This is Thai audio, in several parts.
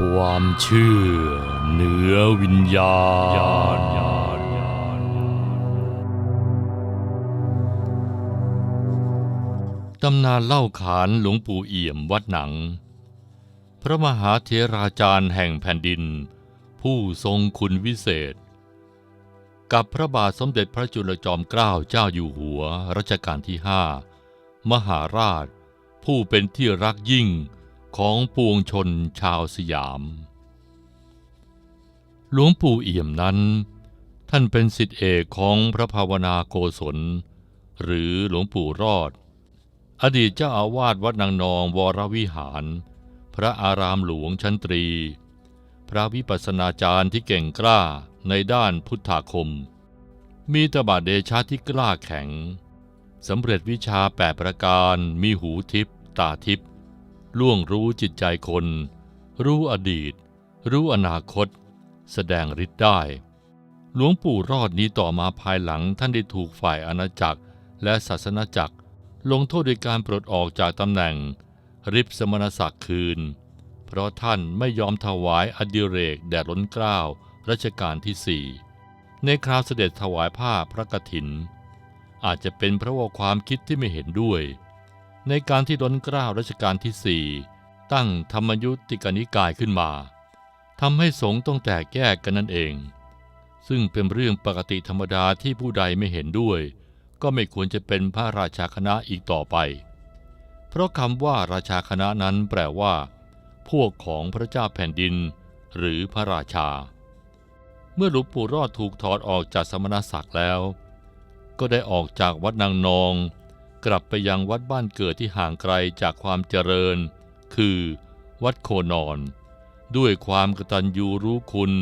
ความเชื่อเหนือวิญญาณ ตำนานเล่าขานหลวงปู่เอี่ยมวัดหนัง พระมหาเถราจารย์แห่งแผ่นดิน ผู้ทรงคุณวิเศษ กับพระบาทสมเด็จพระจุลจอมเกล้าเจ้าอยู่หัวรัชกาลที่ห้ามหาราช ผู้เป็นที่รักยิ่ง ของปวงชนชาวสยาม หลวงปู่เอี่ยมนั้น ท่านเป็นสิทธิเอกของพระภาวนาโกศล หรือหลวงปู่รอด อดีตเจ้าอาวาสวัดนางนองวรวิหาร พระอารามหลวงชั้นตรี พระวิปัสสนาจารย์ที่เก่งกล้าในด้านพุทธาคม มีตบะเดชะที่กล้าแข็งสำเร็จวิชาแปดประการมีหูทิพตาทิพ ล่วงรู้จิตใจคน รู้อดีต รู้อนาคต แสดงฤทธิ์ได้ หลวงปู่รอดนี้ต่อมาภายหลังท่านได้ถูกฝ่ายอาณาจักรและศาสนาจักร ลงโทษโดยการปลดออกจากตำแหน่ง ริบสมณศักดิ์คืน เพราะท่านไม่ยอมถวายอดิเรกแด่ล้นเกล้ารัชกาลที่สี่ในคราวเสด็จถวายผ้าพระกฐิน อาจจะเป็นเพราะว่าความคิดที่ไม่เห็นด้วย ในการที่ล้นเกล้ารัชกาลที่สี่ตั้งธรรมยุติกนิกายขึ้นมาทำให้สงฆ์ต้องแตกแยกกันนั่นเอง ซึ่งเป็นเรื่องปกติธรรมดาที่ผู้ใดไม่เห็นด้วย ก็ไม่ควรจะเป็นพระราชาคณะอีกต่อไป เพราะคำว่าราชาคณะนั้นแปลว่า พวกของพระเจ้าแผ่นดิน หรือพระราชา เมื่อหลวงปู่รอดถูกถอดออกจากสมณศักดิ์แล้ว ก็ได้ออกจากวัดนางนอง กลับไปยังวัดบ้านเกิดที่ห่างไกลจากความเจริญ คือวัดโคนอน ด้วยความกตัญญูรู้คุณ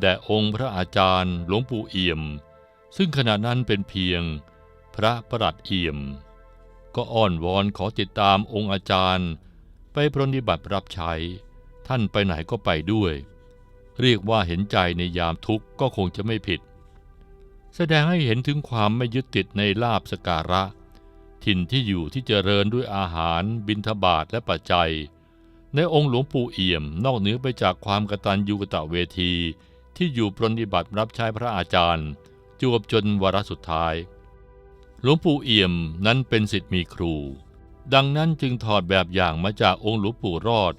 แด่องค์พระอาจารย์หลวงปู่เอี่ยม ซึ่งขณะนั้นเป็นเพียงพระประหลัดเอี่ยม ก็อ้อนวอนขอติดตามองค์อาจารย์ ไปปรนิบัติรับใช้ ท่านไปไหนก็ไปด้วย เรียกว่าเห็นใจในยามทุกข์ก็คงจะไม่ผิด แสดงให้เห็นถึงความไม่ยึดติดในลาบสการะ ถิ่นที่อยู่ที่เจริญด้วยอาหารบิณฑบาตและปัจจัย ในองค์หลวงปู่เอี่ยมนอกเหนือไปจากความกตัญญูกตเวที ที่อยู่ปรนนิบัติรับใช้พระอาจารย์ จวบจนวาระสุดท้าย หลวงปู่เอี่ยมนั้นเป็นสิทธิ์มีครู ดังนั้นจึงถอดแบบอย่างมาจากองค์หลวงปู่รอด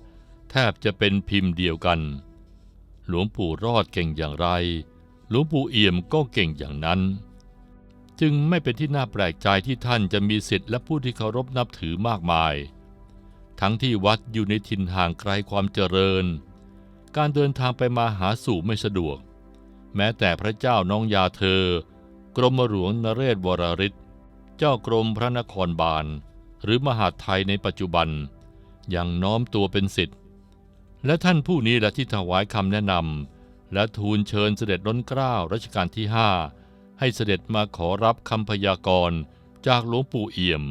แทบจะเป็นพิมพ์เดียวกัน หลวงปู่รอดเก่งอย่างไร หลวงปู่เอี่ยมก็เก่งอย่างนั้น จึงไม่เป็นที่น่าแปลกใจที่ท่านจะมีสิทธิ์และผู้ที่เคารพนับถือมากมาย ทั้งที่วัดอยู่ในถิ่นห่างไกลความเจริญ การเดินทางไปมาหาสู่ไม่สะดวก แม้แต่พระเจ้าน้องยาเธอ กรมหลวงนเรศวรริศเจ้ากรมพระนครบาล หรือมหาไทยในปัจจุบัน ยังน้อมตัวเป็นสิทธิ์และท่านผู้นี้แหละที่ถวายคำแนะนำและทูลเชิญเสด็จล้นเกล้ารัชกาลที่ห้า ให้เสด็จมาขอรับคำพยากรณ์จากหลวงปู่เอี่ยม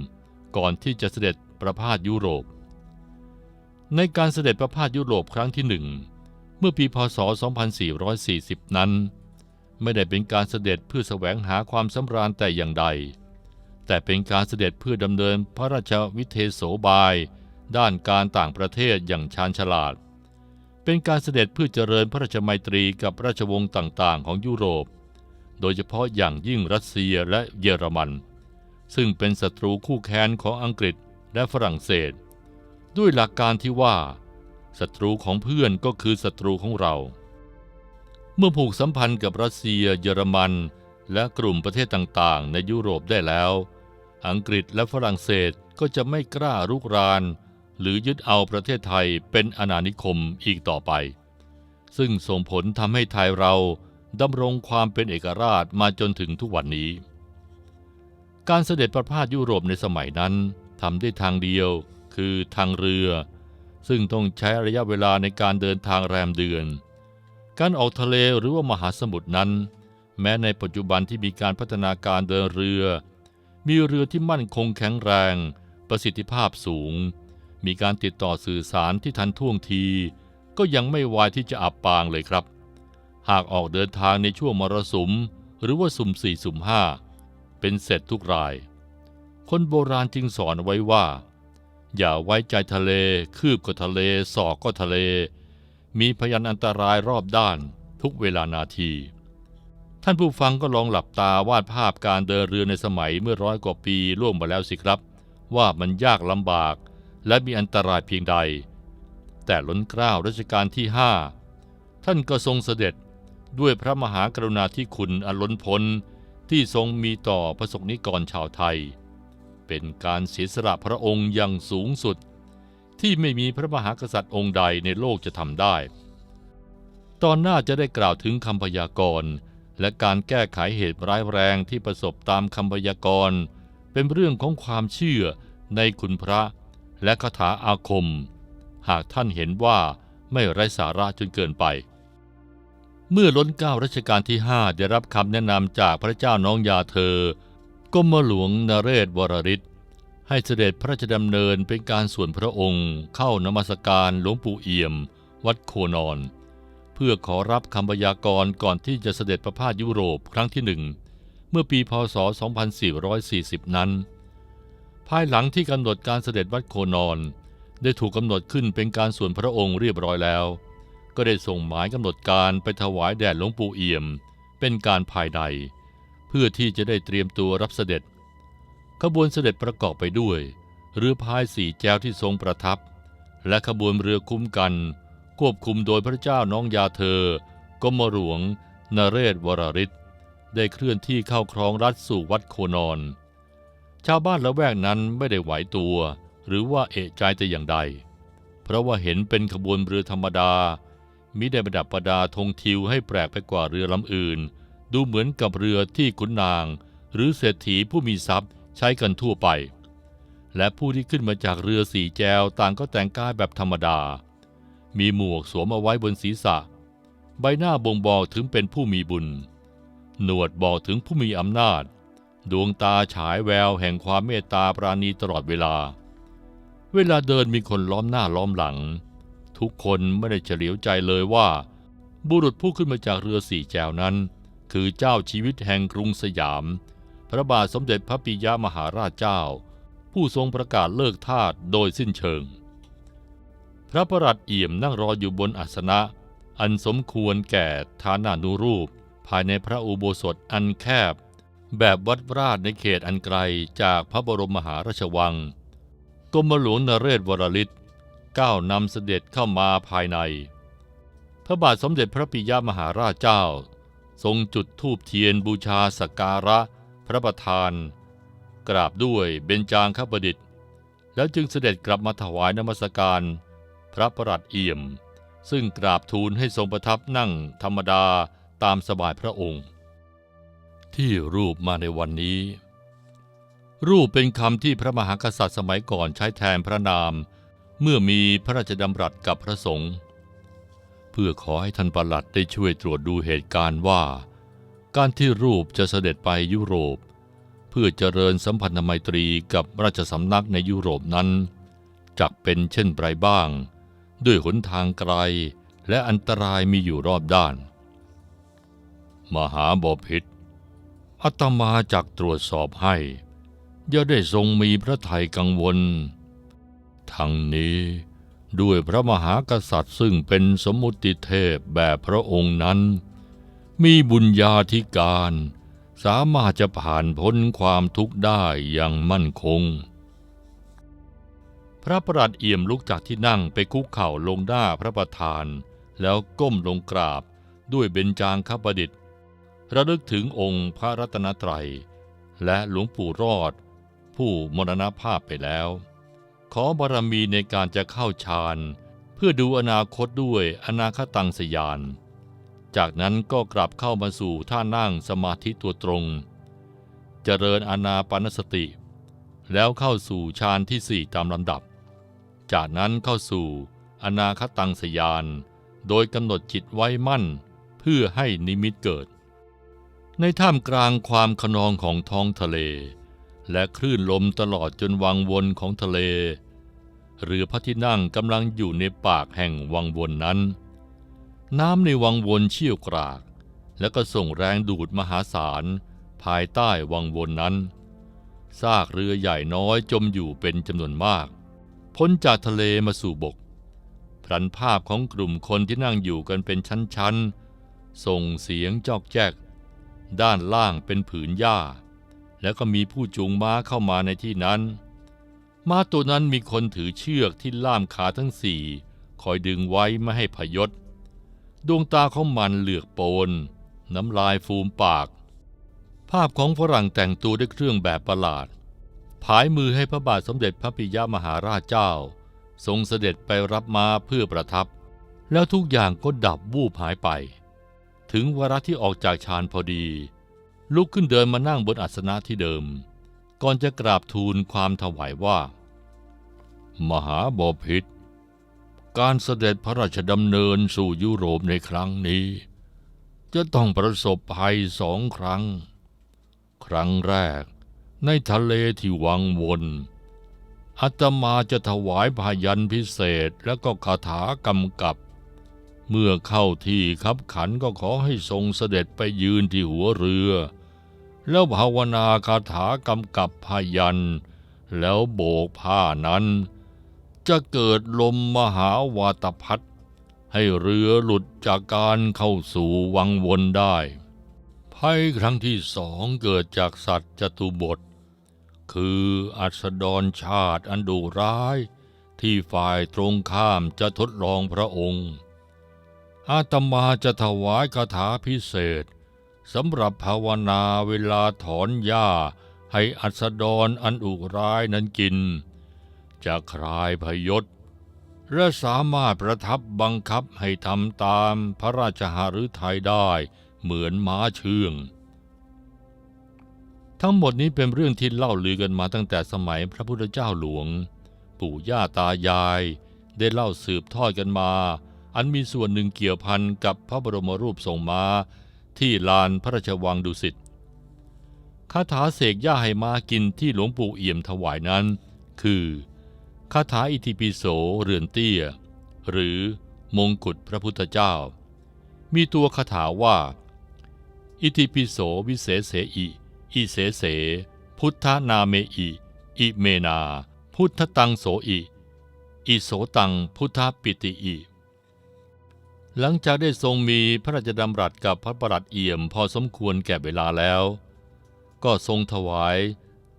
ก่อนที่จะเสด็จประพาสยุโรป ในการเสด็จประพาสยุโรปครั้งที่หนึ่งเมื่อปีพศ 2440 นั้น ไม่ได้เป็นการเสด็จเพื่อแสวงหาความสำราญแต่อย่างใด แต่เป็นการเสด็จเพื่อดำเนินพระราชวิเทโสบาย ด้านการต่างประเทศอย่างชาญฉลาด เป็นการเสด็จเพื่อเจริญพระราชมัยตรีกับราชวงศ์ต่าง ๆ ของยุโรป โดยเฉพาะอย่างยิ่งรัสเซียและเยอรมัน ซึ่งเป็นศัตรูคู่แค้นของอังกฤษและฝรั่งเศส ด้วยหลักการที่ว่าศัตรูของเพื่อนก็คือศัตรูของเรา เมื่อผูกสัมพันธ์กับรัสเซีย เยอรมัน และกลุ่มประเทศต่างๆ ในยุโรปได้แล้ว อังกฤษและฝรั่งเศสก็จะไม่กล้ารุกราน หรือยึดเอาประเทศไทยเป็นอาณานิคมอีกต่อไป ซึ่งส่งผลทำให้ไทยเรา ดำรงความเป็นเอกราชมาจนถึงทุกวันนี้ การเสด็จประพาสยุโรปในสมัยนั้นทำได้ทางเดียวคือทางเรือ ซึ่งต้องใช้ระยะเวลาในการเดินทางแรมเดือน การออกทะเลหรือว่ามหาสมุทรนั้น แม้ในปัจจุบันที่มีการพัฒนาการเดินเรือ มีเรือที่มั่นคงแข็งแรง ประสิทธิภาพสูง มีการติดต่อสื่อสารที่ทันท่วงที ก็ยังไม่วายที่จะอับปางเลยครับ หากออกเดินทางในช่วงมรสุม หรือว่าสุ่มสี่สุ่มห้าเป็นเสร็จทุกราย คนโบราณจึงสอนไว้ว่า อย่าไว้ใจทะเล คืบก็ทะเล ศอกก็ทะเล มีพยานอันตรายรอบด้านทุกเวลานาที ท่านผู้ฟังก็ลองหลับตาวาดภาพการเดินเรือในสมัยเมื่อร้อยกว่าปีล่วงมาแล้วสิครับ ว่ามันยากลำบากและมีอันตรายเพียงใด แต่ล้นเกล้ารัชกาลที่ห้าท่านก็ทรงเสด็จ ด้วยพระมหากรุณาธิคุณอันล้นพ้นที่ทรงมีต่อประสบนิกรชาวไทย เป็นการเสียสละพระองค์อย่างสูงสุด ที่ไม่มีพระมหากษัตริย์องค์ใดในโลกจะทำได้ ตอนหน้าจะได้กล่าวถึงคำพยากรณ์และการแก้ไขเหตุร้ายแรงที่ประสบตามคำพยากรณ์เป็นเรื่องของความเชื่อในคุณพระและคาถาอาคม หากท่านเห็นว่าไม่ไร้สาระจนเกินไป เมื่อล้นเก้ารัชกาลที่ห้าได้รับคำแนะนำจากพระเจ้าน้องยาเธอกรมหลวงนเรศวรริศให้เสด็จพระราชดำเนินเป็นการส่วนพระองค์ เข้านมัสการหลวงปู่เอี่ยม วัดโคนอน เพื่อขอรับคำพยากรณ์ก่อนที่จะเสด็จประพาสยุโรปครั้งที่หนึ่งเมื่อปีพศ 2440 นั้น ภายหลังที่กำหนดการเสด็จวัดโคนอน ได้ถูกกำหนดขึ้นเป็นการส่วนพระองค์เรียบร้อยแล้ว ก็ได้ส่งหมายกำหนดการไปถวายแด่หลวงปู่เอี่ยม เป็นการภายในเพื่อที่จะได้เตรียมตัวรับเสด็จ ขบวนเสด็จประกอบไปด้วยเรือพายสี่แจวที่ทรงประทับ และขบวนเรือคุ้มกัน ควบคุมโดยพระเจ้าน้องยาเธอกรมหลวงนเรศวรริศได้เคลื่อนที่เข้าครองรัฐสู่วัดโคนอน ชาวบ้านละแวกนั้นไม่ได้ไหวตัว หรือว่าเอะใจแต่อย่างใด เพราะว่าเห็นเป็นขบวนเรือธรรมดา มิได้ประดับประดาธงทิวให้แปลกไปกว่าเรือลำอื่น ดูเหมือนกับเรือที่ขุนนาง หรือเศรษฐีผู้มีทรัพย์ใช้กันทั่วไป และผู้ที่ขึ้นมาจากเรือสีแจวต่างก็แต่งกายแบบธรรมดา มีหมวกสวมเอาไว้บนศีรษะ ใบหน้าบ่งบอกถึงเป็นผู้มีบุญ หนวดบอกถึงผู้มีอำนาจ ดวงตาฉายแววแห่งความเมตตาปราณีตลอดเวลา เวลาเดินมีคนล้อมหน้าล้อมหลัง ทุกคนไม่ได้เฉลียวใจเลยว่า บุรุษผู้ขึ้นมาจากเรือสี่แจวนั้น คือเจ้าชีวิตแห่งกรุงสยาม พระบาทสมเด็จพระปิยมหาราชเจ้า ผู้ทรงประกาศเลิกทาสโดยสิ้นเชิง พระประหลัดเอี่ยมนั่งรออยู่บนอาสนะ อันสมควรแก่ฐานานุรูป ภายในพระอุโบสถอันแคบ แบบวัดราชในเขตอันไกลจากพระบรมมหาราชวังกรมหลวงนเรศวรลิต ก้าวนำเสด็จเข้ามาภายใน พระบาทสมเด็จพระปิยมหาราชเจ้า ทรงจุดธูปเทียนบูชาสักการะ พระประธาน กราบด้วยเบญจางคประดิษฐ์ แล้วจึงเสด็จกลับมาถวายนมัสการ พระประหลัดเอี่ยม ซึ่งกราบทูลให้ทรงประทับนั่งธรรมดาตามสบายพระองค์ ที่รูปมาในวันนี้ รูปเป็นคำที่พระมหากษัตริย์สมัยก่อนใช้แทนพระนาม เมื่อมีพระราชดำรัสกับพระสงฆ์เพื่อขอให้ท่านประหลัดได้ช่วยตรวจดูเหตุการณ์ว่า การที่รูปจะเสด็จไปยุโรป เพื่อเจริญสัมพันธไมตรีกับราชสำนักในยุโรปนั้นจักเป็นเช่นไรบ้าง ด้วยหนทางไกลและอันตรายมีอยู่รอบด้าน มหาบพิษอาตมาจักตรวจสอบให้ อย่าได้ทรงมีพระไทยกังวล ทั้งนี้ด้วยพระมหากษัตริย์ซึ่งเป็นสมุติเทพแบบพระองค์นั้น มีบุญญาธิการ สามารถจะผ่านพ้นความทุกข์ได้อย่างมั่นคง พระประหลัดเอี่ยมลุกจากที่นั่งไปคุกเข่าลงหน้าพระประธาน แล้วก้มลงกราบด้วยเบญจางคประดิษฐ์ ระลึกถึงองค์พระรัตนตรัย และหลวงปู่รอด ผู้มรณภาพไปแล้ว ขอบารมีในการจะเข้าฌาน เพื่อดูอนาคตด้วยอนาคตังสยาน จากนั้นก็กลับเข้ามาสู่ท่านั่งสมาธิตัวตรง เจริญอานาปานสติ แล้วเข้าสู่ฌานที่สี่ตามลำดับ จากนั้นเข้าสู่อนาคตังสยาน โดยกำหนดจิตไว้มั่น เพื่อให้นิมิตเกิด ในท่ามกลางความขนองของท้องทะเลและคลื่นลมตลอดจนวังวนของทะเล เรือพระที่นั่งกำลังอยู่ในปากแห่งวังวนนั้น น้ำในวังวนเชี่ยวกราก แล้วก็ส่งแรงดูดมหาศาล ภายใต้วังวนนั้น ซากเรือใหญ่น้อยจมอยู่เป็นจำนวนมาก พ้นจากทะเลมาสู่บกพลันภาพของกลุ่มคนที่นั่งอยู่กันเป็นชั้นๆ ส่งเสียงจอกแจก ด้านล่างเป็นผืนหญ้า แล้วก็มีผู้จูงม้าเข้ามาในที่นั้น ม้าตัวนั้นมีคนถือเชือกที่ล่ามขาทั้งสี่คอยดึงไว้ไม่ให้พยศ ดวงตาของมันเหลือกโปน น้ำลายฟูมปาก ภาพของฝรั่งแต่งตัวด้วยเครื่องแบบประหลาด ผายมือให้พระบาทสมเด็จพระปิยมหาราชเจ้า ทรงเสด็จไปรับมาเพื่อประทับ แล้วทุกอย่างก็ดับวูบหายไป ถึงวาระที่ออกจากฌานพอดี ลุกขึ้นเดินมานั่งบนอัสนะที่เดิม ก่อนจะกราบทูลความถวายว่า มหาบพิตรการเสด็จพระราชดำเนินสู่ยุโรปในครั้งนี้ จะต้องประสบภัยสองครั้ง ครั้งแรกในทะเลที่วังวนอาตมาจะถวายพายันพิเศษและก็คาถากำกับ เมื่อเข้าที่ขับขันก็ขอให้ทรงเสด็จไปยืนที่หัวเรือ แล้วภาวนาคาถากำกับพยัน แล้วโบกผ้านั้น จะเกิดลมมหาวาตพัดให้เรือหลุดจากการเข้าสู่วังวนได้ ภัยครั้งที่สองเกิดจากสัตว์จตุบท คืออัสดรชาติอันดุร้าย ที่ฝ่ายตรงข้ามจะทดลองพระองค์ อาตมาจะถวายคาถาพิเศษ สำหรับภาวนาเวลาถอนหญ้า ให้อัสดรอันอุร้ายนั้นกิน จะคลายพยศและสามารถประทับบังคับให้ทำตามพระราชหฤทัยได้เหมือนม้าเชื่อง ทั้งหมดนี้เป็นเรื่องที่เล่าลือกันมาตั้งแต่สมัยพระพุทธเจ้าหลวง ปู่ย่าตายาย ได้เล่าสืบทอดกันมา อันมีส่วนหนึ่งเกี่ยวพันกับพระบรมรูปทรงม้า ที่ลานพระราชวังดุสิตคาถาเสกย่าให้มากินที่หลวงปู่เอี่ยมถวายนั้น คือคาถาอิติปิโสเรือนเตี้ย หรือมงกุฎพระพุทธเจ้า มีตัวคาถาว่า อิติปิโสวิเศษเสอิอิเสเส พุทธนาเมอิ อิเมนา พุทธตังโสอิ อิโสตังพุทธปิติอิ หลังจากได้ทรงมีพระราชดำรัสกับพระประหลัดเอี่ยมพอสมควรแก่เวลาแล้ว ก็ทรงถวาย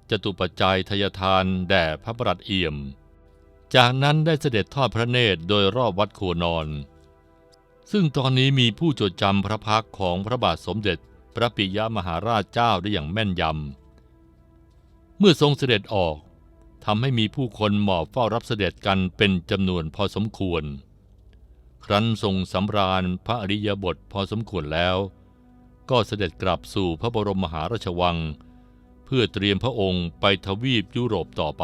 จตุปัจจัยทยทานแด่พระประหลัดเอี่ยม จากนั้นได้เสด็จทอดพระเนตรโดยรอบวัดโคนอน ซึ่งตอนนี้มีผู้จดจำพระพักของพระบาทสมเด็จพระปิยมหาราชเจ้าได้อย่างแม่นยำ เมื่อทรงเสด็จออกทำให้มีผู้คนหมอบเฝ้ารับเสด็จกันเป็นจำนวนพอสมควร ครั้นทรงสำราญพระอริยบทพอสมควรแล้ว ก็เสด็จกลับสู่พระบรมมหาราชวัง เพื่อเตรียมพระองค์ไปทวีปยุโรปต่อไป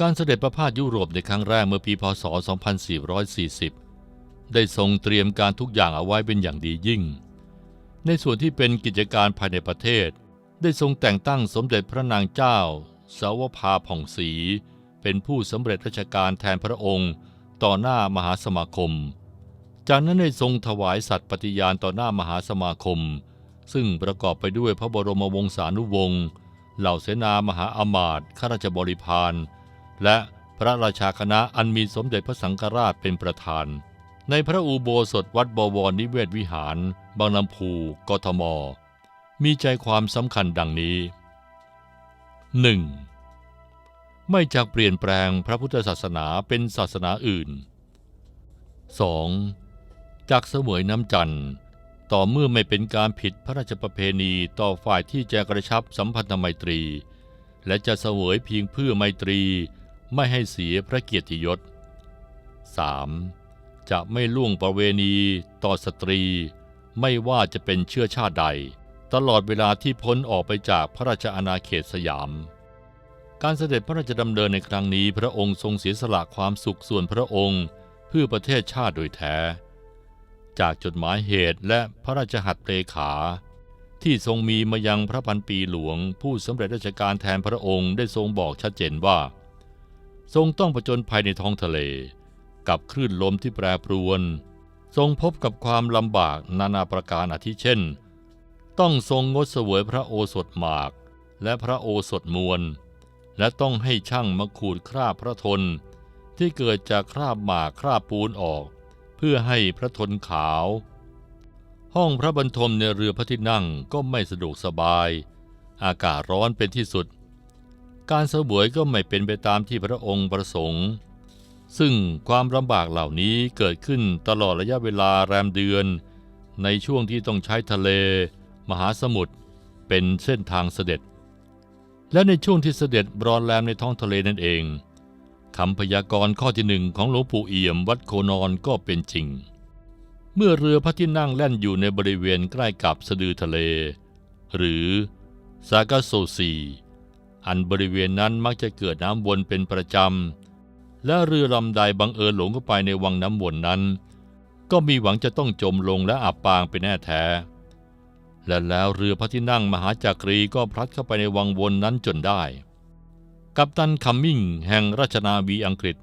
การเสด็จประพาสยุโรปในครั้งแรกเมื่อปีพศ 2440 ได้ทรงเตรียมการทุกอย่างเอาไว้เป็นอย่างดียิ่ง ในส่วนที่เป็นกิจการภายในประเทศ ได้ทรงแต่งตั้งสมเด็จพระนางเจ้า สาวภาผ่องศรีเป็นผู้สำเร็จราชการแทนพระองค์ ต่อหน้ามหาสมาคม จากนั้นได้ทรงถวายสัตย์ปฏิญาณต่อหน้ามหาสมาคม ซึ่งประกอบไปด้วยพระบรมวงศานุวงศ์เหล่าเสนามหาอมาตย์ข้าราชบริพารและพระราชาคณะอันมีสมเด็จพระสังฆราชเป็นประธาน ในพระอุโบสถวัดบวรนิเวศวิหาร บางลำพูกทม มีใจความสำคัญดังนี้ 1. ไม่จากเปลี่ยนแปลงพระพุทธศาสนาเป็นศาสนาอื่น 2. จากเสวยน้ำจันทร์ต่อเมื่อไม่เป็นการผิดพระราชประเพณีต่อฝ่ายที่จะกระชับสัมพันธไมตรี และจะเสวยเพียงเพื่อไมตรีไม่ให้เสียพระเกียรติยศ 3. จะไม่ล่วงประเวณีต่อสตรี ไม่ว่าจะเป็นเชื้อชาติใด ตลอดเวลาที่พ้นออกไปจากพระราชอาณาเขตสยาม การเสด็จพระราชดำเนินในครั้งนี้พระองค์ทรงเสียสละความสุขส่วนพระองค์ เพื่อประเทศชาติโดยแท้ จากจดหมายเหตุและพระราชหัตถ์เลขา ที่ทรงมีมายังพระพันปีหลวง ผู้สำเร็จราชการแทนพระองค์ได้ทรงบอกชัดเจนว่า ทรงต้องประจนภัยในท้องทะเล กับคลื่นลมที่แปรปรวน ทรงพบกับความลำบากนานาประการอาทิเช่น ต้องทรงงดเสวยพระโอสถหมาก และพระโอสถมวล และต้องให้ช่างมาขูดคราบพระทน ที่เกิดจากคราบหมากคราบปูนออก เพื่อให้พระทนขาว ห้องพระบรรทมในเรือพระที่นั่งก็ไม่สะดวกสบาย อากาศร้อนเป็นที่สุด การเสวยก็ไม่เป็นไปตามที่พระองค์ประสงค์ ซึ่งความลำบากเหล่านี้เกิดขึ้นตลอดระยะเวลาแรมเดือน ในช่วงที่ต้องใช้ทะเล มหาสมุทรเป็นเส้นทางเสด็จ และในช่วงที่เสด็จรอนแรมในท้องทะเลนั่นเองคำพยากรณ์ข้อที่หนึ่งของหลวงปู่เอี่ยมวัดโคนอนก็เป็นจริง เมื่อเรือพระที่นั่งแล่นอยู่ในบริเวณใกล้กับสะดือทะเล หรือซากาโซซีอันบริเวณนั้นมักจะเกิดน้ำวนเป็นประจำ และเรือลำใดบังเอิญหลงเข้าไปในวังน้ำวนนั้น ก็มีหวังจะต้องจมลงและอับปางเป็นแน่แท้ และแล้วเรือพระที่นั่งมหาจักรีก็พลัดเข้าไปในวังวนนั้นจนได้ กัปตันคัมมิงแห่งราชนาวีอังกฤษ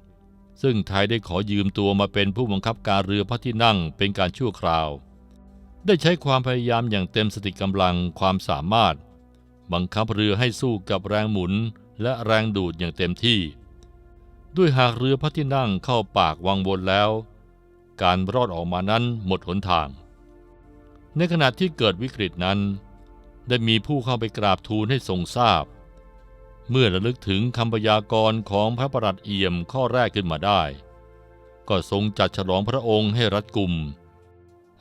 ซึ่งไทยได้ขอยืมตัวมาเป็นผู้บังคับการเรือพระที่นั่งเป็นการชั่วคราว ได้ใช้ความพยายามอย่างเต็มสติกำลังความสามารถ บังคับเรือให้สู้กับแรงหมุนและแรงดูดอย่างเต็มที่ ด้วยหากเรือพระที่นั่งเข้าปากวังวนแล้ว การรอดออกมานั้นหมดหนทาง ในขณะที่เกิดวิกฤตนั้น ได้มีผู้เข้าไปกราบทูลให้ทรงทราบ เมื่อระลึกถึงคำพยากรณ์ของพระประหลัดเอี่ยมข้อแรกขึ้นมาได้ ก็ทรงจัดฉลองพระองค์ให้รัดกุม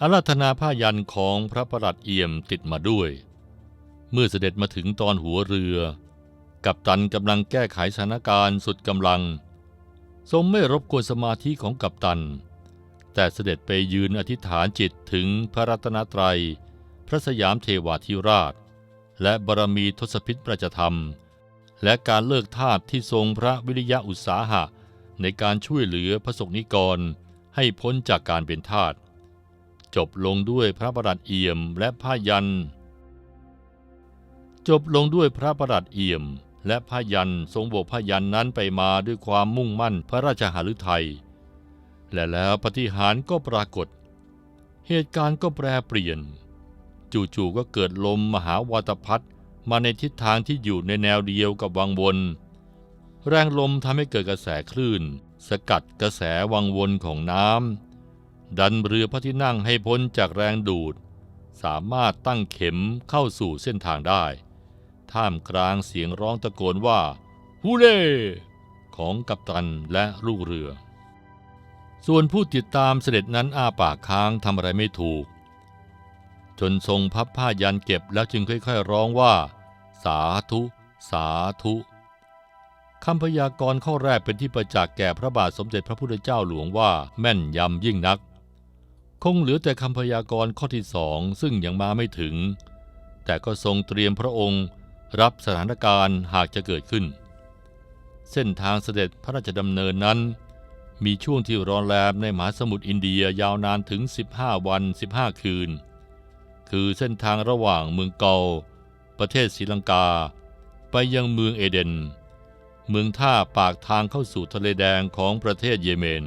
อาราธนาผ้ายันของพระประหลัดเอี่ยมติดมาด้วย เมื่อเสด็จมาถึงตอนหัวเรือ กัปตันกำลังแก้ไขสถานการณ์สุดกำลัง ทรงไม่รบกวนสมาธิของกัปตัน แต่เสด็จไปยืนอธิษฐานจิตถึงพระรัตนตรัย พระสยามเทวาธิราช และบารมีทศพิธประจธรรม และการเลิกทาสที่ทรงพระวิริยะอุตสาหะ ในการช่วยเหลือพระสงฆ์นิกรให้พ้นจากการเป็นทาสจบลงด้วยพระประหลัดเอี่ยมและผ้ายัน จบลงด้วยพระประหลัดเอี่ยม และผ้ายันทรงโบกผ้ายันนั้นไปมาด้วยความมุ่งมั่นพระราชหฤทัย และแล้วปฏิหารก็ปรากฏ เหตุการณ์ก็แปรเปลี่ยน จู่ๆก็เกิดลมมหาวาตพัดมาในทิศทางที่อยู่ในแนวเดียวกับวังวน แรงลมทำให้เกิดกระแสคลื่น สกัดกระแสวังวนของน้ำดันเรือพระที่นั่งให้พ้นจากแรงดูด สามารถตั้งเข็มเข้าสู่เส้นทางได้ ท่ามกลางเสียงร้องตะโกนว่าฮูเล่ของกัปตันและลูกเรือ ส่วนผู้ติดตามเสด็จนั้นอ้าปากค้างทำอะไรไม่ถูก จนทรงพับผ้ายันเก็บแล้วจึงค่อยๆร้องว่า สาธุ สาธุคำพยากรณ์ข้อแรกเป็นที่ประจักษ์แก่พระบาทสมเด็จพระพุทธเจ้าหลวงว่าแม่นยำยิ่งนัก คงเหลือแต่คำพยากรณ์ข้อที่สองซึ่งยังมาไม่ถึง แต่ก็ทรงเตรียมพระองค์รับสถานการณ์หากจะเกิดขึ้น เส้นทางเสด็จพระราชดำเนินนั้น มีช่วงที่รอนแรมในมหาสมุทรอินเดียยาวนานถึง 15 วัน 15 คืน คือเส้นทางระหว่างเมืองเกา ประเทศศรีลังกา ไปยังเมืองเอเดน เมืองท่าปากทางเข้าสู่ทะเลแดงของประเทศเยเมน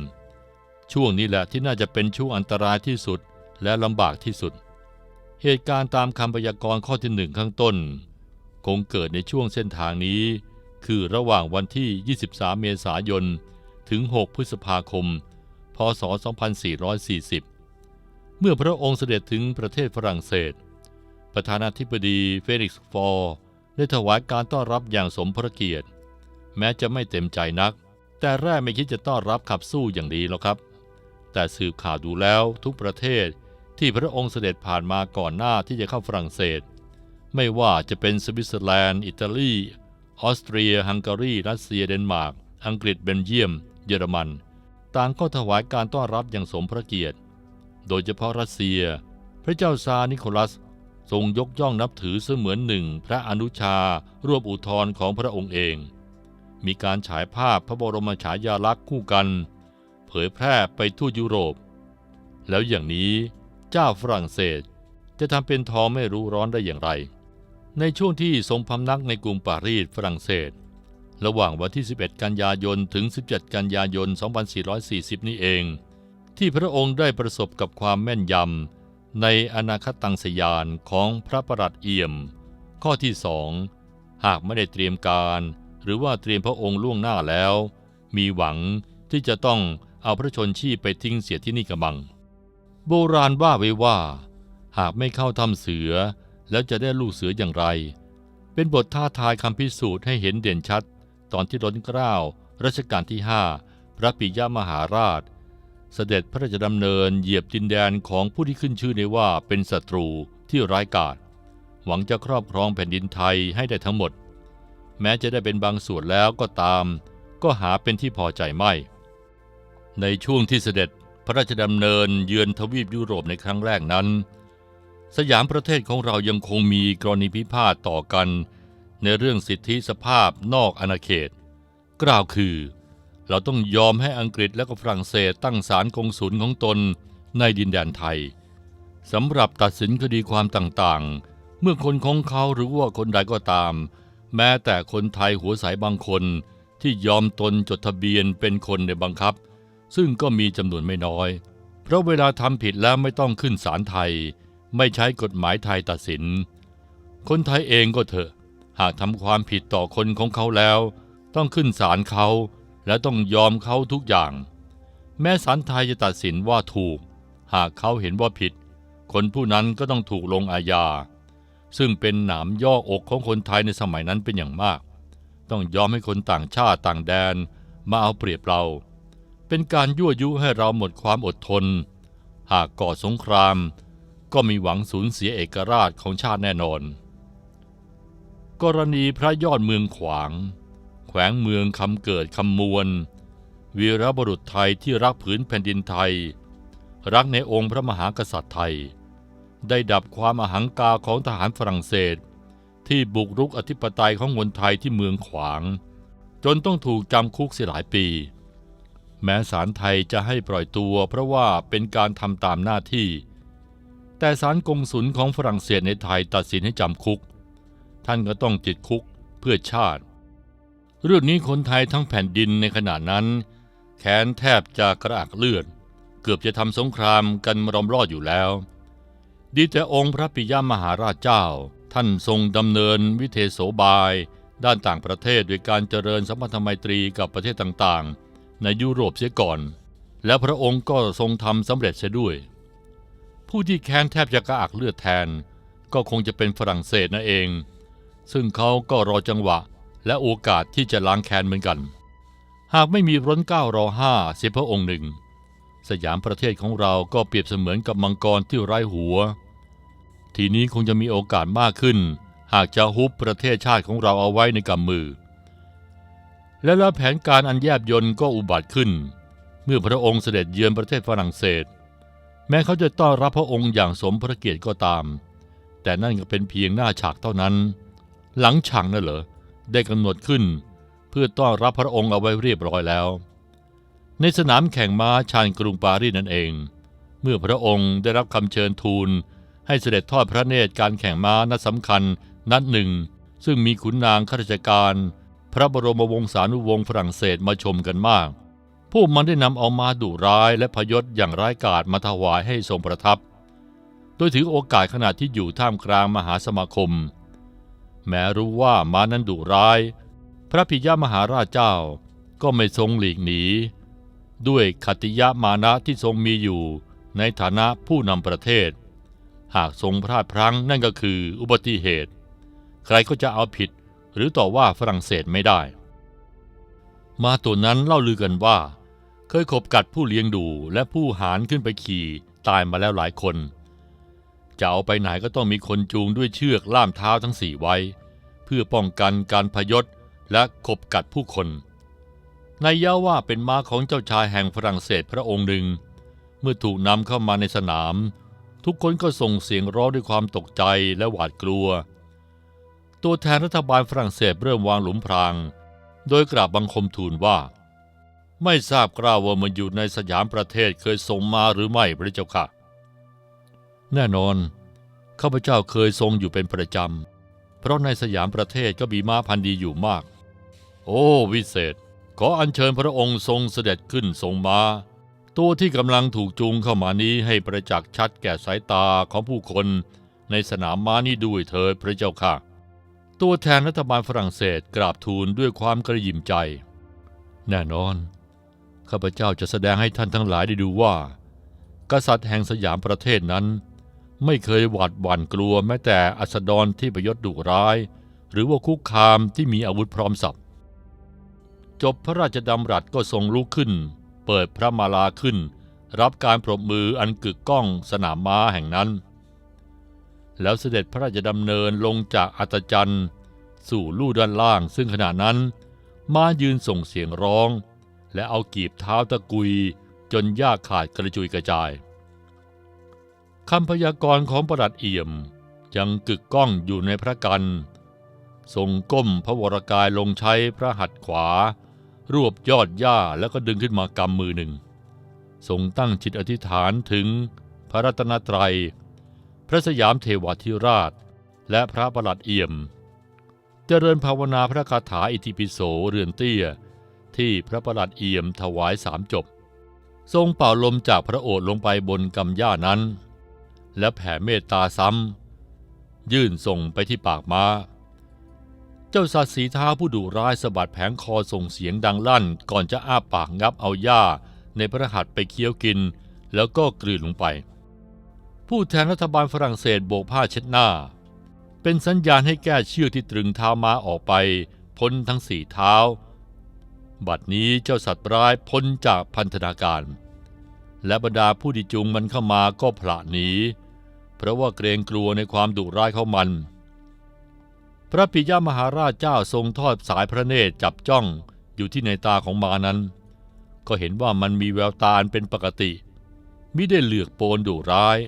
ช่วงนี้แหละที่น่าจะเป็นช่วงอันตรายที่สุดและลำบากที่สุด เหตุการณ์ตามคำพยากรณ์ข้อที่หนึ่งข้างต้น คงเกิดในช่วงเส้นทางนี้ คือระหว่างวันที่ 23 เมษายน ถึง 6 พฤษภาคม พศ 2440 เมื่อพระองค์เสด็จถึงประเทศฝรั่งเศส ประธานาธิบดีเฟลิกซ์ฟอร์ได้ถวายการต้อนรับอย่างสมพระเกียรติ แม้จะไม่เต็มใจนัก แต่แรกไม่คิดจะต้อนรับขับสู้อย่างดีหรอกครับ แต่สืบข่าวดูแล้วทุกประเทศที่พระองค์เสด็จผ่านมาก่อนหน้าที่จะเข้าฝรั่งเศส ไม่ว่าจะเป็นสวิตเซอร์แลนด์ อิตาลี ออสเตรีย ฮังการี รัสเซีย เดนมาร์ก อังกฤษ เบลเยียม เยอรมัน ต่างก็ถวายการต้อนรับอย่างสมพระเกียรติ โดยเฉพาะรัสเซีย พระเจ้าซานิโคลัสทรงยกย่องนับถือเสมือนหนึ่งพระอนุชารวบอุทธรของพระองค์เอง มีการฉายภาพพระบรมฉายาลักษณ์คู่กัน เผยแพร่ไปทั่วยุโรป แล้วอย่างนี้เจ้าฝรั่งเศสจะทำเป็นทอไม่รู้ร้อนได้อย่างไร ในช่วงที่ทรงพำนักในกรุงปารีสฝรั่งเศส ระหว่างวันที่ 11 กันยายน ถึง 17 กันยายน 2440 นี้เอง ที่พระองค์ได้ประสบกับความแม่นยำในอนาคตังสยานของพระประหลัดเอี่ยม ข้อที่สองหากไม่ได้เตรียมการ หรือว่าเตรียมพระองค์ล่วงหน้าแล้ว มีหวังที่จะต้องเอาพระชนชีพไปทิ้งเสียที่นี่กระบัง โบราณว่าไว้ว่า หากไม่เข้าถ้ำเสือ แล้วจะได้ลูกเสืออย่างไร เป็นบทท้าทายคำพิสูจน์ให้เห็นเด่นชัด ตอนที่ร้นเกล้ารัชกาลที่ห้าพระปิยมหาราช เสด็จพระราชดำเนินเหยียบดินแดนของผู้ที่ขึ้นชื่อในว่าเป็นศัตรูที่ร้ายกาจหวังจะครอบครองแผ่นดินไทยให้ได้ทั้งหมด แม้จะได้เป็นบางส่วนแล้วก็ตาม ก็หาเป็นที่พอใจไม่ ในช่วงที่เสด็จพระราชดำเนินเยือนทวีปยุโรปในครั้งแรกนั้น สยามประเทศของเรายังคงมีกรณีพิพาทต่อกัน ในเรื่องสิทธิสภาพนอกอาณาเขต กล่าวคือ เราต้องยอมให้อังกฤษและก็ฝรั่งเศสตั้งศาลกงสุลของตนในดินแดนไทยสำหรับตัดสินคดีความต่างๆ เมื่อคนของเขาหรือว่าคนใดก็ตาม แม้แต่คนไทยหัวสายบางคนที่ยอมตนจดทะเบียนเป็นคนในบังคับ ซึ่งก็มีจำนวนไม่น้อย เพราะเวลาทำผิดแล้วไม่ต้องขึ้นศาลไทย ไม่ใช้กฎหมายไทยตัดสิน คนไทยเองก็เถอะ หากทำความผิดต่อคนของเขาแล้ว ต้องขึ้นศาลเขาและต้องยอมเขาทุกอย่าง แม้ศาลไทยจะตัดสินว่าถูก หากเขาเห็นว่าผิด คนผู้นั้นก็ต้องถูกลงอาญา ซึ่งเป็นหนามย่ออกของคนไทยในสมัยนั้นเป็นอย่างมาก ต้องยอมให้คนต่างชาติต่างแดนมาเอาเปรียบเรา เป็นการยั่วยุให้เราหมดความอดทน หากก่อสงคราม ก็มีหวังสูญเสียเอกราชของชาติแน่นอน กรณีพระยอดเมืองขวาง แขวงเมืองคำเกิดคำมวล วีรบุรุษไทยที่รักผืนแผ่นดินไทย รักในองค์พระมหากษัตริย์ไทย ได้ดับความอหังกาของทหารฝรั่งเศส ที่บุกรุกอธิปไตยของคนไทยที่เมืองขวาง จนต้องถูกจำคุกเสียหลายปี แม้ศาลไทยจะให้ปล่อยตัวเพราะว่าเป็นการทำตามหน้าที่ แต่ศาลกงสุลของฝรั่งเศสในไทยตัดสินให้จำคุก ท่านก็ต้องติดคุกเพื่อชาติ เรื่องนี้คนไทยทั้งแผ่นดินในขณะนั้น แขนแทบจะกระอักเลือด เกือบจะทำสงครามกันมรอมรอดอยู่แล้ว ดีแต่องค์พระปิยมหาราชเจ้า ท่านทรงดำเนินวิเทโสบาย ด้านต่างประเทศด้วยการเจริญสัมพันธไมตรีกับประเทศต่างๆ ในยุโรปเสียก่อน และพระองค์ก็ทรงทำสำเร็จเสียด้วย ผู้ที่แค้นแทบจะกระอักเลือดแทน ก็คงจะเป็นฝรั่งเศสนั่นเอง ซึ่งเขาก็รอจังหวะและโอกาสที่จะล้างแค้นเหมือนกัน หากไม่มีร้นเก้ารอห้าเสียพระองค์หนึ่ง สยามประเทศของเราก็เปรียบเสมือนกับมังกรที่ไร้หัว ทีนี้คงจะมีโอกาสมากขึ้น หากจะฮุบประเทศชาติของเราเอาไว้ในกำมือ และแล้วแผนการอันแยบยนต์ก็อุบัติขึ้น เมื่อพระองค์เสด็จเยือนประเทศฝรั่งเศส แม้เขาจะต้อนรับพระองค์อย่างสมพระเกียรติก็ตาม แต่นั่นก็เป็นเพียงหน้าฉากเท่านั้น หลังฉากนั่นเหรอได้กำหนดขึ้น เพื่อต้อนรับพระองค์เอาไว้เรียบร้อยแล้ว ในสนามแข่งม้าชานกรุงปารีสนั่นเอง เมื่อพระองค์ได้รับคำเชิญทูล ให้เสด็จทอดพระเนตรการแข่งม้านัดสำคัญนัดหนึ่ง ซึ่งมีขุนนางข้าราชการ พระบรมวงศานุวงศ์ฝรั่งเศสมาชมกันมากพวกมันได้นำเอามาดุร้ายและพยศอย่างร้ายกาจมาถวายให้ทรงประทับ โดยถือโอกาสขณะที่อยู่ท่ามกลางมหาสมาคม แม้รู้ว่ามานั้นดุร้าย พระพิยมหาราชเจ้าก็ไม่ทรงหลีกหนี ด้วยขติยมานะที่ทรงมีอยู่ในฐานะผู้นำประเทศ หากทรงพลาดพลั้งนั่นก็คืออุบัติเหตุ ใครก็จะเอาผิดหรือต่อว่าฝรั่งเศสไม่ได้ มาตัวนั้นเล่าลือกันว่า เคยขบกัดผู้เลี้ยงดูและผู้หารขึ้นไปขี่ตายมาแล้วหลายคน จะเอาไปไหนก็ต้องมีคนจูงด้วยเชือกล่ามเท้าทั้งสี่ไว้ เพื่อป้องกันการพยศและขบกัดผู้คนนายย่าว่าเป็นม้าของเจ้าชายแห่งฝรั่งเศสพระองค์หนึ่ง เมื่อถูกนำเข้ามาในสนาม ทุกคนก็ส่งเสียงร้องด้วยความตกใจและหวาดกลัว ตัวแทนรัฐบาลฝรั่งเศสเริ่มวางหลุมพราง โดยกราบบังคมทูลว่า ไม่ทราบกล่าวว่ามันอยู่ในสยามประเทศเคยส่งมาหรือไม่พระเจ้าค่ะ แน่นอน ข้าพเจ้าเคยทรงอยู่เป็นประจำ เพราะในสยามประเทศก็มีม้าพันธุ์ดีอยู่มาก โอ้วิเศษ ขออัญเชิญพระองค์ทรงเสด็จขึ้นทรงมา้า ตัวที่กำลังถูกจูงเข้ามานี้ให้ประจักษ์ชัดแก่สายตาของผู้คน ในสนามม้านี้ด้วยเถิดพระเจ้าค่ะ ตัวแทนรัฐบาลฝรั่งเศสกราบทูลด้วยความกระยิมใจ แน่นอน ข้าพเจ้าจะแสดงให้ท่านทั้งหลายได้ดูว่า กษัตริย์แห่งสยามประเทศนั้น ไม่เคยหวาดหวั่นกลัวแม้แต่อัสดรที่ประยศดุร้าย หรือว่าคุกคามที่มีอาวุธพร้อมสับจบพระราชดำรัสก็ทรงลุกขึ้น เปิดพระมาลาขึ้น รับการปรบมืออันกึกก้องสนามม้าแห่งนั้น แล้วเสด็จพระราชดำเนินลงจากอัตจันทร์ สู่ลู่ด้านล่าง ซึ่งขณะนั้น ม้ายืนส่งเสียงร้อง และเอากีบเท้าตะกุยจนหญ้าขาดกระจุยกระจาย คำพยากรณ์ของประดัดเอี่ยมยังกึกก้องอยู่ในพระกัน ทรงก้มพระวรกายลงใช้พระหัตถ์ขวา รวบยอดหญ้าแล้วก็ดึงขึ้นมากำมือหนึ่ง ทรงตั้งจิตอธิษฐานถึงพระรัตนตรัย พระสยามเทวาธิราช และพระประหลัดเอี่ยม เจริญภาวนาพระคาถาอิติปิโสเรือนเตี้ย ที่พระประหลัดเอี่ยมถวายสามจบ ทรงเป่าลมจากพระโอษฐ์ลงไปบนกำหญ้านั้น และแผ่เมตตาซ้ำยื่นส่งไปที่ปากม้า เจ้าสัตว์สีเท้าผู้ดุร้ายสะบัดแผงคอส่งเสียงดังลั่น ก่อนจะอ้าปากงับเอาหญ้า ในพระหัตถ์ไปเคี้ยวกิน แล้วก็กลืนลงไป ผู้แทนรัฐบาลฝรั่งเศสโบกผ้าเช็ดหน้า เป็นสัญญาณให้แก้เชือกที่ตรึงเท้าม้าออกไป พ้นทั้งสี่เท้า บัดนี้เจ้าสัตว์ร้ายพ้นจากพันธนาการ และบรรดาผู้ที่จูงมันเข้ามาก็ผละหนี เพราะว่าเกรงกลัวในความดุร้ายของมัน พระปิยมหาราชเจ้าทรงทอดสายพระเนตรจับจ้องอยู่ที่ในตาของมานั้น ก็เห็นว่ามันมีแววตาเป็นปกติมิได้เหลือกโปนดุร้าย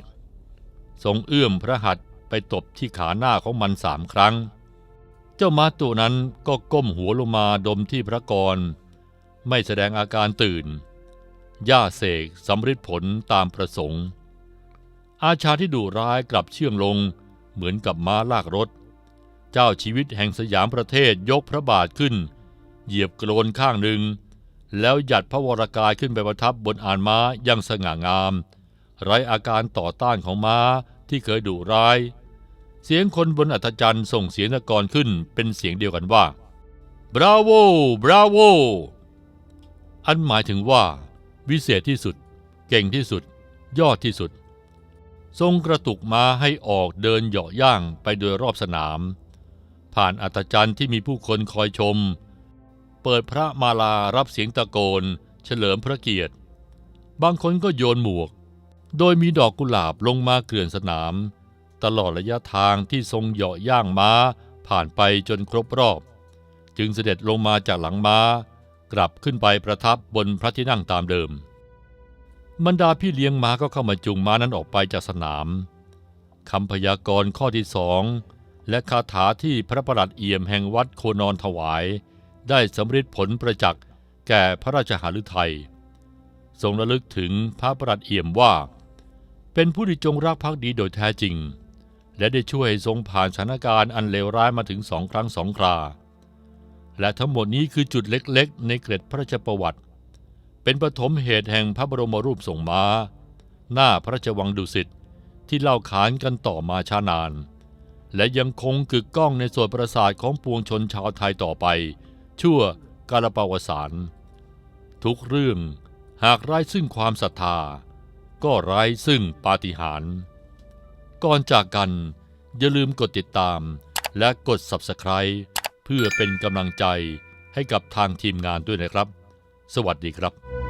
ทรงเอื้อมพระหัตถ์ไปตบที่ขาหน้าของมันสามครั้ง เจ้าม้าตัวนั้นก็ก้มหัวลงมาดมที่พระกร ไม่แสดงอาการตื่น ย่าเสกสำฤทธิผลตามประสงค์ อาชาที่ดุร้ายกลับเชื่องลงเหมือนกับม้าลากรถ เจ้าชีวิตแห่งสยามประเทศยกพระบาทขึ้น เหยียบโกรนข้างหนึ่ง แล้วหยัดพระวรากายขึ้นไปประทับบนอานม้ายังสง่างาม ไร้อาการต่อต้านของม้าที่เคยดุร้าย เสียงคนบนอัฐจันทร์ส่งเสียงตะกอนขึ้นเป็นเสียงเดียวกันว่าบราโวบราโวอันหมายถึงว่า วิเศษที่สุด เก่งที่สุด ยอดที่สุด ทรงกระตุกม้าให้ออกเดินเหยาะย่างไปโดยรอบสนาม ผ่านอัฐจันทร์ที่มีผู้คนคอยชม เปิดพระมาลารับเสียงตะโกน เฉลิมพระเกียรติ บางคนก็โยนหมวก โดยมีดอกกุหลาบลงมาเกลื่อนสนาม ตลอดระยะทางที่ทรงเหยาะย่างม้าผ่านไปจนครบรอบ จึงเสด็จลงมาจากหลังม้า กลับขึ้นไปประทับบนพระที่นั่งตามเดิมบรรดาพี่เลี้ยงม้าก็เข้ามาจูงม้านั้นออกไปจากสนามคำพยากรณ์ข้อที่สองและคาถาที่พระประหลัดเอี่ยมแห่งวัดโคนอนถวาย ได้สำเร็จผลประจักษ์แก่พระราชหฤทัยทรงระลึกถึงพระประหลัดเอี่ยมว่า เป็นผู้ที่จงรักภักดีโดยแท้จริง และได้ช่วยทรงผ่านสถานการณ์อันเลวร้ายมาถึงสองครั้งสองครา และทั้งหมดนี้คือจุดเล็กๆ ในเกร็ดพระราชประวัติ เป็นปฐมเหตุแห่งพระบรมรูปทรงม้า หน้าพระราชวังดุสิตที่เล่าขานกันต่อมาช้านาน และยังคงกึกก้องในส่วนประสาทของปวงชนชาวไทยต่อไป ชั่วกาลปวสาร ทุกเรื่องหากไร้ซึ่งความศรัทธา ก็ไร้ซึ่งปาฏิหาริย์ก่อนจากกันอย่าลืมกดติดตามและกด Subscribe เพื่อเป็นกำลังใจให้กับทางทีมงานด้วยนะครับ สวัสดีครับ